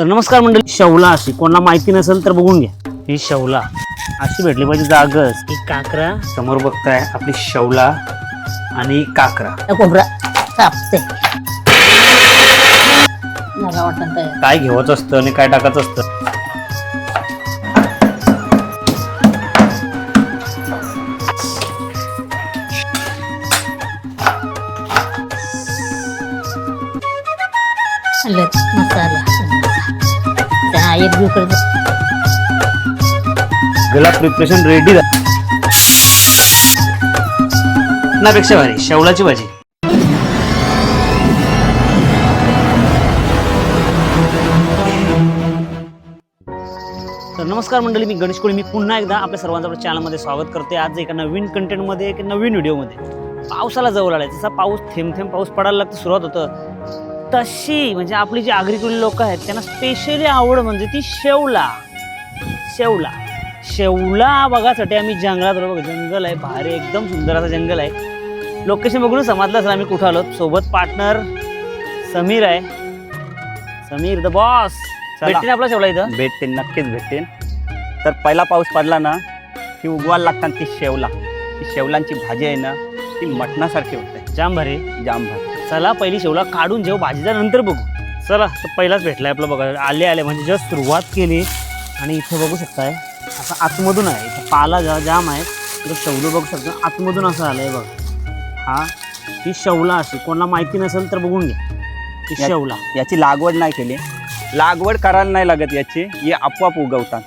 तर नमस्कार मंडळी. शवला अशी. कोणाला माहिती नसेल तर बघून घ्या. ही शवला अशी भेटली पाहिजे जागच ही काकरा. समोर बघताय आपली शवला आणि काकरा. कोबरा कापते. मला वाटतं ते काय घेवायचं असतं आणि काय टाकायचं असतं? एक दिवस गला प्रिपरेशन रेडी नापेक्षा भारी शेवलाची भाजी. तर नमस्कार मंडळी मी गणेश कोळी. मी पुन्हा एकदा आपल्या सर्वांचं आपल्या चॅनलमध्ये स्वागत करते आज एका नवीन कंटेंटमध्ये एक नवीन व्हिडिओमध्ये पावसाला जवळ आलाय. जसा पाऊस थेंब थेंब पाऊस पडायला लागतो सुरुवात होतं. तशी म्हणजे आपली जी आगरीकडील लोक आहेत त्यांना स्पेशली आवड म्हणजे ती शेवला. शेवला. शेवला बघासाठी आम्ही जंगलात आलो. बघा जंगल आहे भारी एकदम सुंदर असं जंगल आहे. लोकेशन बघून समजलं असेल आम्ही कुठं आलो. सोबत पार्टनर समीर आहे. समीर द बॉस भेटते आपला शेवला इथं? भेटते नक्कीच भेटते तर पहिला पाऊस पडला ना की उगवायला लागतात ती शेवला. ती शेवलांची भाजी आहे ना ती मटणासारखी होते. जाम भारी जाम भाजी चला पहिली शेवला काढून जेव भाजीच्या नंतर बघू. चला तर पहिलाच भेटलाय आपलं बघा. आले आले म्हणजे जस्ट सुरुवात केली आणि इथे बघू शकताय असं आतमधून आहे. इथं पाला जा जाम आहे. इथं शवलं बघू शकता. आतमधून असं आलंय बघा. हा ही शवला अशी. कोणाला माहिती नसेल तर बघून घ्या. ही शवला. याची लागवड नाही केली. लागवड करायला नाही लागत याची. हे आपोआप उगवतात.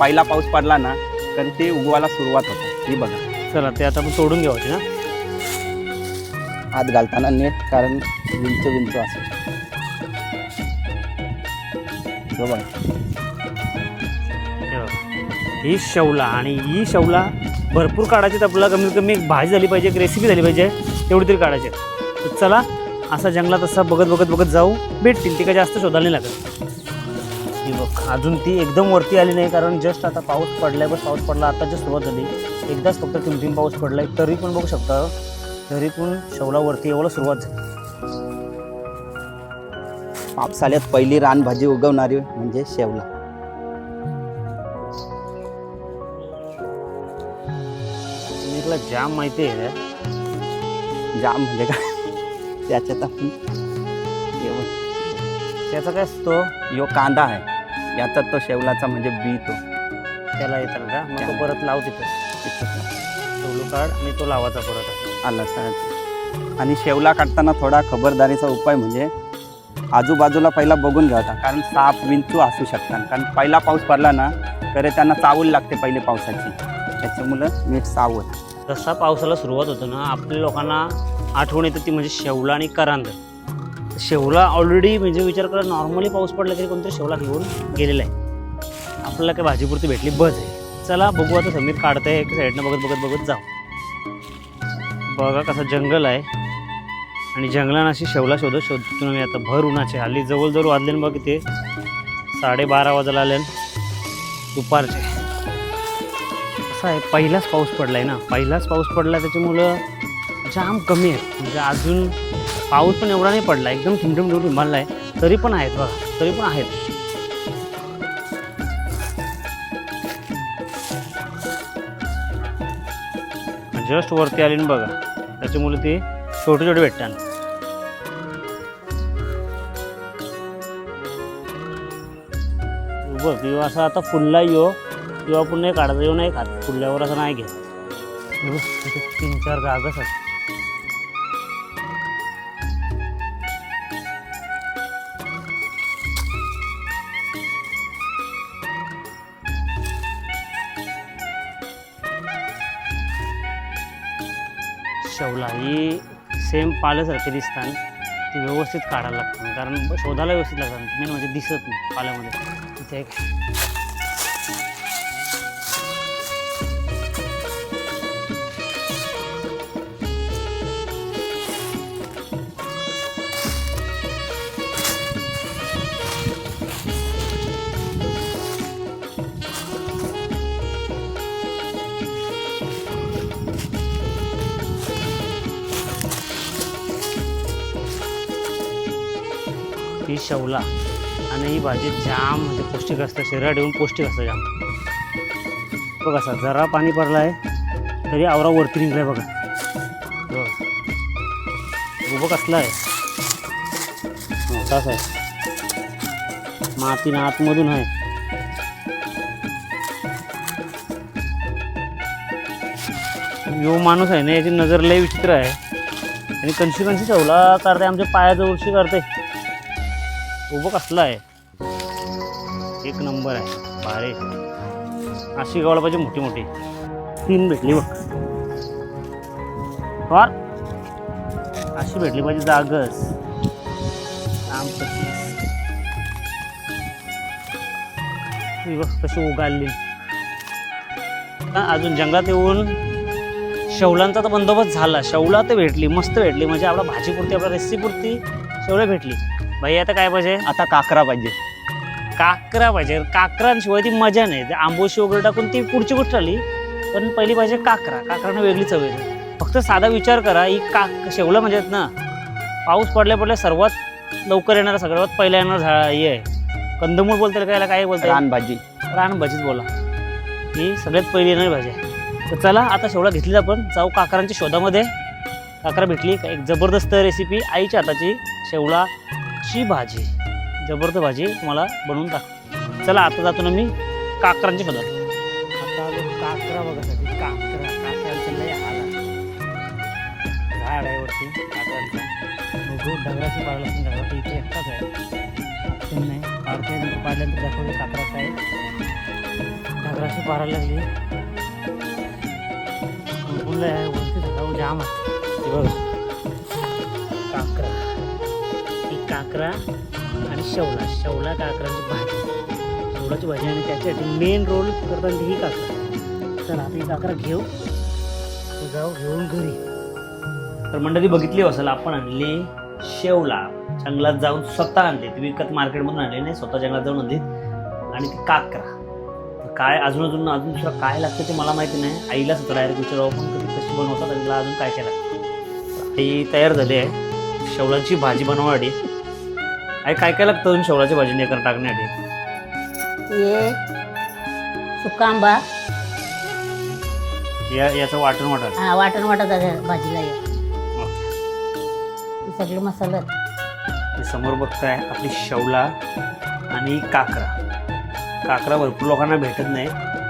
पहिला पाऊस पडला ना तर ती उगवायला सुरुवात होते. ही बघा. चला ते आता आपण तोडून घ्यावायची ना. हात घालताना नीट कारण विंच विंच असेल. बघा. ही शवला आणि ही शवला भरपूर काढायची तर आपल्याला कमीत कमी एक भाजी झाली पाहिजे एक रेसिपी झाली पाहिजे तेवढी तरी काढायची. तर चला असा जंगलात असा बघत बघत बघत जाऊ. भेटतील ती काय जास्त शोधायला नाही लागत. ही बघ अजून ती एकदम वरती आली नाही कारण जस्ट आता पाऊस पडलाय बस पाऊस पडला आता जस्ट सुरुवात झाली. एकदाच फक्त तीन तीन पाऊस पडलाय तरी पण बघू शकता. तरी पण शवला वरती एवढं सुरुवात झाली. पावसाळ्यात पहिली रानभाजी उगवणारी म्हणजे शेवला. मी जाम माहिती आहे. जाम म्हणजे काय? त्याच्यात आपण. त्याचा काय असतो? यो कांदा आहे. याचा तो शेवलाचा म्हणजे बी तो. त्याला येतात का? मग तो परत लाव तिथं. शवलो काढ आणि तो लावायचा परत. आला लक्षात आणि शेवला काढताना थोडा खबरदारीचा उपाय म्हणजे आजूबाजूला पहिला बघून घ्यायचा कारण साप विंचू असू शकतात. कारण पहिला पाऊस पडला ना तर त्यांना चावूल लागते पहिले पावसाची. त्याच्यामुळं नीट सावध. जसा पावसाला सुरुवात होतो ना आपल्या लोकांना आठवण येते ती म्हणजे शेवला आणि करांद. शेवला ऑलरेडी म्हणजे विचार करा नॉर्मली पाऊस पडला तरी कोणतरी शेवला घेऊन गेलेला आहे. आपल्याला काय भाजीपुरती भेटली बस आहे. चला बघू आता समीर काढतंय एक साईडनं बघत बघत बघत जाऊ. बघा कसं जंगल आहे. आणि जंगलानं अशी शेवला शोधत शोधतो मी आता भर उन्हाचे. हल्ली जवळजवळ वाजले ना बघ ते साडेबारा वाजायला आले दुपारचे. असं आहे पहिलाच पाऊस पडला आहे ना. पहिलाच पाऊस पडला त्याच्यामुळं जाम कमी आहे. म्हणजे अजून पाऊस पण एवढा नाही पडला. एकदम ठिमठिम ठिमठिम मारला आहे तरी पण आहेत बघा. तरी पण आहेत. जस्ट वरती आली ना बघा. त्याच्यामुळे ती छोटे छोटे भेटतात बघ किंवा असा आता फुलला येऊ किंवा पुन्हा काढता येऊ नाही खात. फुलल्यावर असं नाही घेत. तीन चार जागाच असतात ही सेम पाल्यासारखे दिसतात ती व्यवस्थित काढायला लागतात कारण शोधायला व्यवस्थित लागतात मेन म्हणजे दिसत नाही पाल्यामध्ये. तिथे एक शवला. आणि ही भाजी जाम म्हणजे पौष्टिक असतं. शरीरात येऊन पौष्टिक असतं जाम. बघा असा जरा पाणी पडलं आहे तरी आवरा वरती आहे बघा. उभं कसलं आहे मोठाच आहे मातीनं आतमधून आहे. यो माणूस आहे ना याची नजर लय विचित्र आहे. आणि कणशी कणशी ठेवला करते आमच्या पायाजवळशी करते उभं कसलं आहे? एक नंबर आहे. भारी. अशी गवळ पाहिजे मोठी मोठी. तीन भेटली बघ. फार अशी भेटली पाहिजे जागस बघ कशी उगाली. अजून जंगलात येऊन शेवलांचा तर बंदोबस्त झाला. शेवला तर भेटली मस्त भेटली. म्हणजे आपला भाजीपुरती आपल्या रेसिपीपुरती शेवल्या भेटली. बाई आता काय पाहिजे? आता काकरा पाहिजे. काकरा पाहिजे. काकरांशिवाय ती मजा नाही. ते आंबोशी वगैरे टाकून ती पुढची गोष्ट आली पण पहिली पाहिजे काकरा. काकरानं वेगळी चव येते फक्त साधा विचार करा ही काक शेवलं म्हणजे आहेत ना पाऊस पडल्या पडल्या सर्वात लवकर येणारा सगळ्यात पहिला येणार झा हे आहे. कंदमूळ बोलता येईल का याला काय बोलता येईल? रानभाजी. रान भाजीच बोला. ही सगळ्यात पहिली येणारी भाजी आहे. तर चला आता शेवळा घेतली आपण. जाऊ काकरांच्या शोधामध्ये. काकरा भेटली. एक जबरदस्त रेसिपी आईच्या हाताची अशी भाजी जबरदस्त भाजी तुम्हाला बनवून टाक चला आता जातो ना मी काकरांच्या शोधात आता आलो काकरा बघासाठी काकरा काकरांचं लय हाल आहे. झाड आहे वरती काकरांचं. डगराची पाडला असेल डगरा इथे एकटाच आहे. नाही? पाडते पाडल्यानंतर दाखवले काकरा काय डगराची पारायला लागली. बोललं आहे. वरती जाम आहे. हे बघा. काकरा आणि शेवला शेवला काकराची भाजी. शेवलाची भाजी आणि त्याच्यासाठी मेन रोल करताना ही काकरा. चला आता ही काकरा घेऊ. जाऊ घेऊन घरी. तर मंडळी बघितली असेल आपण आणले शेवला. जंगलात जाऊन स्वतः आणले. ती विकत मार्केटमधून आणले नाही स्वतः जंगलात जाऊन आणली. आणि ती काकरा. काय अजून अजून अजून दुसरं काय लागतं ते मला माहिती नाही. आईला सुद्धा डायरेक्ट विचारावं पण कधी कशी बनवतात आणि तिला अजून काय काय लागतं आई तयार झाली आहे. शेवलाची भाजी बनवण्यासाठी आई काय काय लागतं अजून शेवलाची भाजी नेकर टाकण्यासाठी हे सुका आंबा या याचं वाटण वाटण. हा वाटण वाटत आहे भाजीला हे. हे सगळे मसाला. समोर बघताय आपली शेवला आणि काकरा. काकरा भरपूर लोकांना भेटत नाही.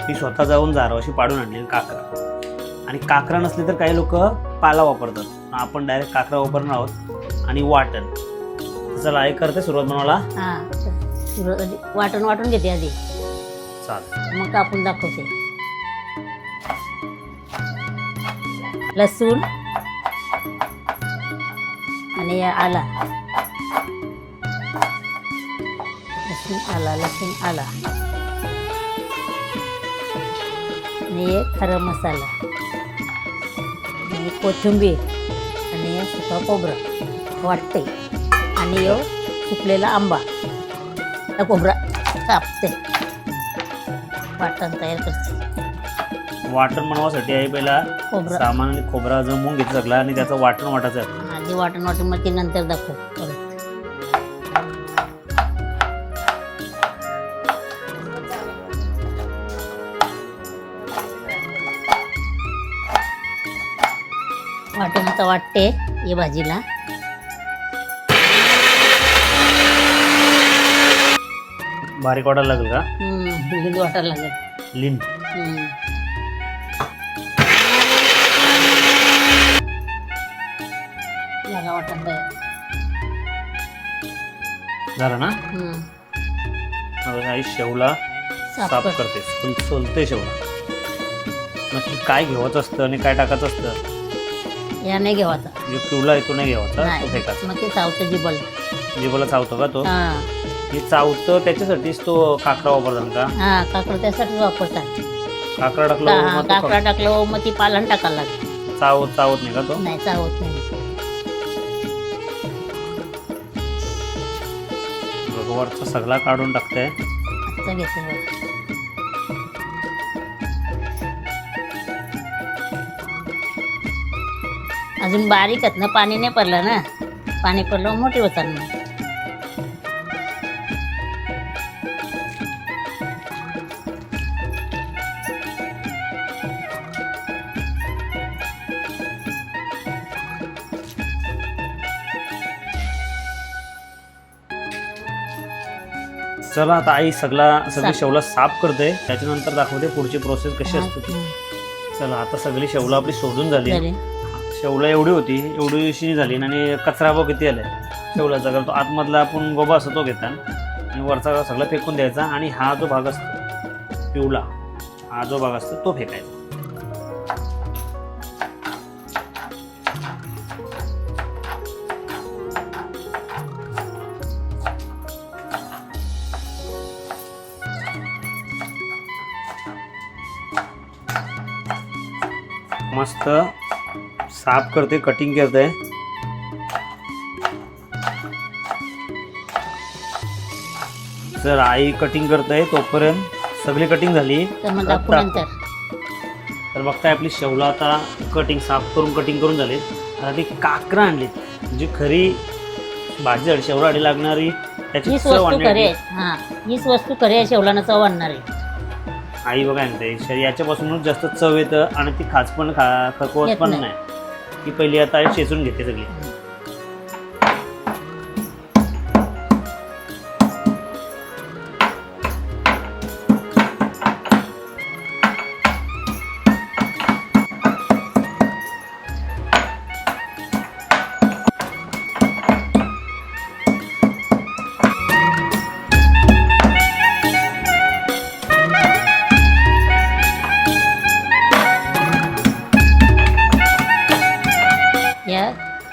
ती स्वतः जाऊन जारावशी पाडून आणलेली काकरा. आणि काकरा नसली तर काही लोक पाला वापरतात. आपण डायरेक्ट काकरा वापरणार आहोत आणि वाटण. चला आई करते सुरुवात बनवायला. हा आधी वाटण वाटून घेते आधी. चाल मग कापून दाखवते. लसूण आणि आला. लसूण आला लसूण आला. आणि हे खरं मसाला. आणि कोथिंबीर आणि हे सुका खोबरं. वाटते आणि यो सुकलेला आंबा. खोबरा कापते वाटण तयार करते. वाटण बनवासाठी आहे पहिला खोबरं. सामान आणि खोबरा जमवून घेतलं सगळं आणि त्याचं वाटण वाटायचं. आहे आधी वाटण वाटण मग ते नंतर दाखव. वाटण आता वाटते ये भाजीला. बारीक वाटायला लागेल का? हम्म, लिंबू वाटायला लागेल. लिंब. हम्म. झाला वाटण तयार झालं ना? हम्म. मग आई शेवला साफ साफ कर. करते. सोल सोलते शेवला. नक्की काय घेवायचं असतं आणि काय टाकायचं असतं? या नाही घेवाचा. जो पिवला आहे तो नाही घ्यावाचा तो नाही फेकाचा मग ते चावतं जिबल. जिभेला चावतो का तो? हा. हे चावतं त्याच्यासाठीच तो काकडा वापरतात का? हा काकड त्यासाठी वापरतात. काकडा टाकला का- काकडा टाकलं मग ती पालन टाकायला लागते. चाव चावत नाही का तो? नाही चावत नाही. वरचा सगळा काढून टाकते. आता घेते बघ. अजून बारीक आहेत ना पाणी नाही पडलं ना? पाणी पडलं मोठी होतात ना चला आता आई सगळा सगळी. शेवला साफ करते. त्याच्यानंतर दाखवते पुढची प्रोसेस कशी असते ती. चला आता सगळी शेवला आपली शोधून झाली. शेवला एवढी होती एवढी शिनी झाली आणि कचरा बघ किती आलाय? शेवलाचा कारण तो आतमधला आपण गोबा असतो तो घेता आणि वरचा सगळा फेकून द्यायचा आणि हा जो भाग असतो पिवळा हा जो भाग असतो तो फेकायचा. मस्त साफ करते कटिंग करते. जर आई कटिंग करते तोपर्यंत सगळी कटिंग झाली तर मग दाखवू आता- नंतर. तर बघताय आपली शेवला आता कटिंग साफ करून कटिंग करून झाली आता ती काकरा आणलीत. म्हणजे खरी भाजी शेवलासाठी लागणारी त्याची हीच चव वस्तू खरी आहे. हा हीच वस्तू खरी आहे शेवलानं चव आणणार. आहे आई बघा म्हणते शरी याच्यापासूनच जास्त चव येतं आणि ती खास पण खा खकवत पण नाही. ती पहिली आता शेचून घेते सगळी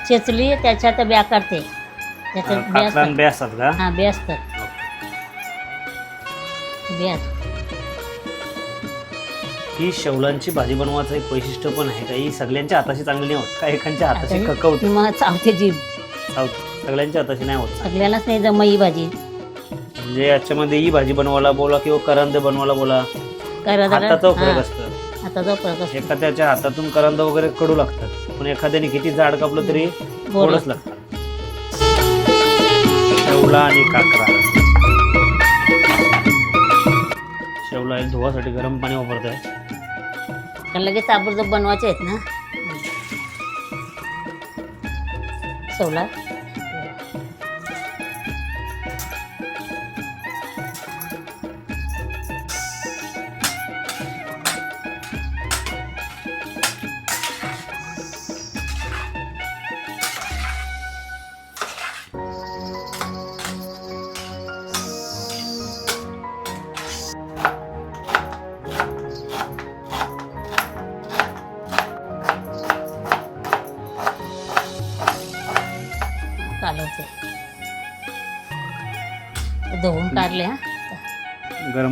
चेचली त्याच्यात ब्या काढते त्याच्यात ब्या काकरा असतात. बे असतात का? हा बे असतात. ब्या ही शेवलांची भाजी बनवायचं एक वैशिष्ट्य पण आहे का? ही सगळ्यांच्या हाताशी चांगली नाही होत काही एकांच्या हाताशी आता- खकवते मग चावते जीभ. चावते. सगळ्यांच्या हाताशी नाही होत. सगळ्यांनाच नाही जम ही भाजी. म्हणजे याच्यामध्ये ही भाजी बनवायला बोला किंवा करंद बनवायला बोला. करा जरा हाताचा फरक हा, असतं. हाताचा फरक असतो. एखाद्याच्या हातातून करंद वगैरे कडू लागतात. पण एखाद्याने किती जाड कापलं तरी गोड गोडच लागतात शेवला आणि काकरा. शेवला एक धुवासाठी गरम पाणी वापरत आहे कारण लगेच ताबडतोब बनवायचे आहेत ना. शेवला.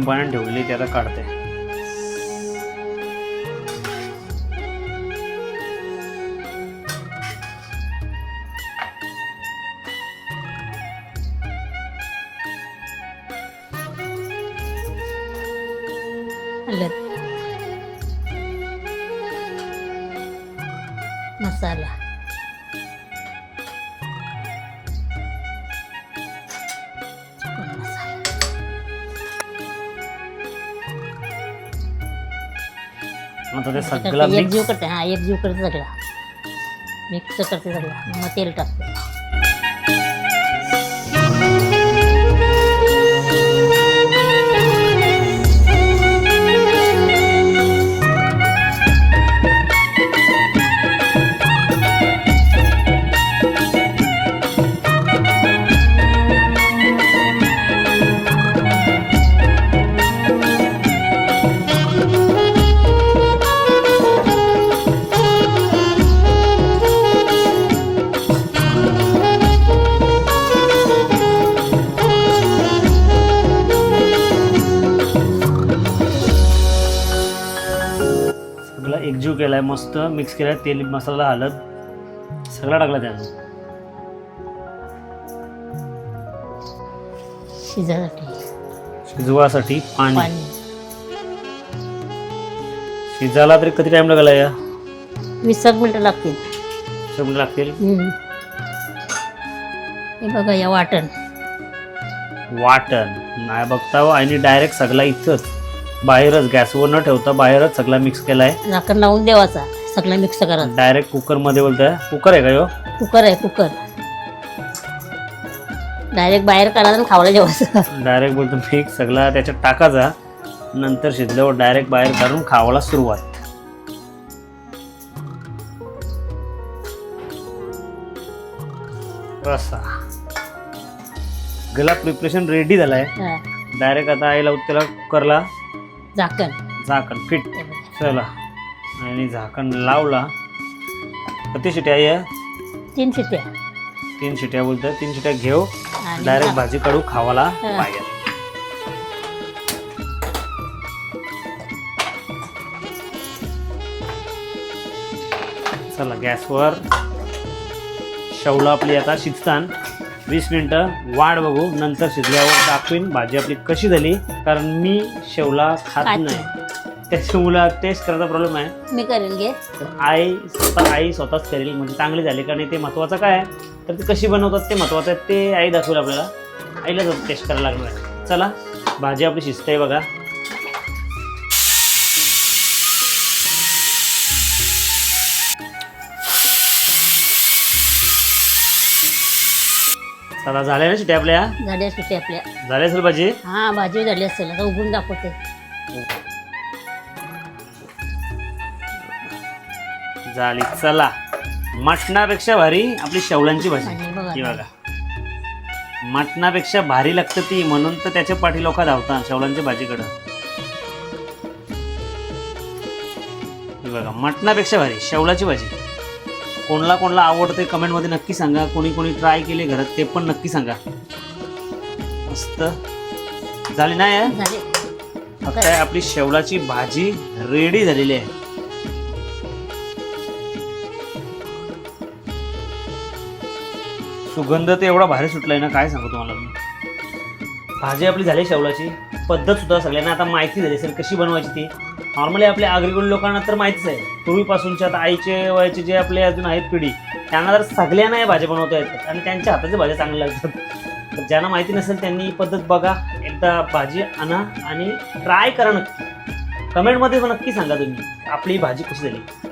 गरम ठेवले त्याला काढते. ते सगळं करते, एकजीव मिक्स करते. हा एकजीव करते सगळा. मिक्स करते सगळा. मग तेल टाकते. एकजीव केलाय मस्त मिक्स केलाय तेल मसाला हळद सगळा टाकला शिजासाठी शिजवासाठी पाणी. शिजायला तरी किती टाइम लागला या? वीस एक मिनटं लागतील. मिनिट लागतील. हे बघा या वाटण. वाटण. नाही बघता हो, आणि डायरेक्ट सगळा इथंच. बाहेरच गॅसवर न ठेवता बाहेरच सगळा मिक्स केलाय. झाकण लावून देवाचा सगळं मिक्स करायचं डायरेक्ट कुकरमध्ये बोलताय. कुकर आहे का यो? कुकर आहे कुकर डायरेक्ट बाहेर काढा आणि खावला जेवायचं. डायरेक्ट बोलतो मी सगळा त्याच्यात टाकायचा नंतर शिजल्यावर डायरेक्ट बाहेर काढून खावायला सुरुवात. रसा गला प्रिपरेशन रेडी झालाय. हा, डायरेक्ट आता आईला त्याला कुकरला. झाकण. झाकण फिट. चला. आणि झाकण लावला. किती शिट्या या? तीन शिट्ट्या तीन शिट्या बोलतोय. तीन शिट्या घेऊ. आणि डायरेक्ट भाजी काढू खावाला हा. पाहिजे चला गॅसवर. शेवला आपली आता शिजतान. वीस मिनटं वाट बघू नंतर शिजल्यावर दाखवीन भाजी आपली कशी झाली. कारण मी शेवला खात खात नाही. त्याच्यामुळे टेस्ट करायचा प्रॉब्लेम आहे. मी करेल घे. तर आई स्वतः आई स्वतःच करेल. म्हणजे चांगली झाली कारण ते महत्त्वाचं काय आहे? तर ते कशी बनवतात ते महत्त्वाचं आहे ते आई दाखवेल आपल्याला. आईला टेस्ट करायला लागणार आहे. चला भाजी आपली शिजते बघा. चला झाल्या ना शिट्या आपल्या? झाली शिट्टी आपल्या. झाल्या असेल भाजी? हा भाजी झाली असेल. आता उघडून दाखवते. झाली. चला. मटणापेक्षा भारी आपली शेवलांची भाजी. बघा ही बघा. मटणापेक्षा भारी लागतं ती म्हणून तर त्याच्या पाठी लोक धावतात शेवलांच्या भाजीकडं. ही बघा मटणापेक्षा भारी शेवलाची भाजी. कोणाला कोणाला आवडते कमेंटमध्ये नक्की सांगा. कोणी कोणी ट्राय केले घरात ते पण नक्की सांगा. मस्त. झाली नाही आहे झाली. आता आपली शेवलाची भाजी रेडी झालेली आहे. सुगंध तर एवढा भारी सुटलाय ना काय सांगू तुम्हाला मी. भाजी आपली झाली शेवलाची. पद्धत सुद्धा सगळ्यांना आता माहिती झाली असेल कशी बनवायची ती. नॉर्मली आपल्या आगरीकडील लोकांना तर माहितीच आहे. पूर्वीपासूनच्या आता आईचे वयाचे जे आपले अजून आहेत पिढी त्यांना तर सगळ्यांना या भाज्या बनवता येतात आणि त्यांच्या हाताच्या भाज्या चांगल्या लागतात. तर ज्यांना माहिती नसेल त्यांनी ही पद्धत बघा. एकदा भाजी आणा आणि ट्राय करा नक्की. कमेंटमध्ये नक्की सांगा तुम्ही आपली भाजी कशी झाली.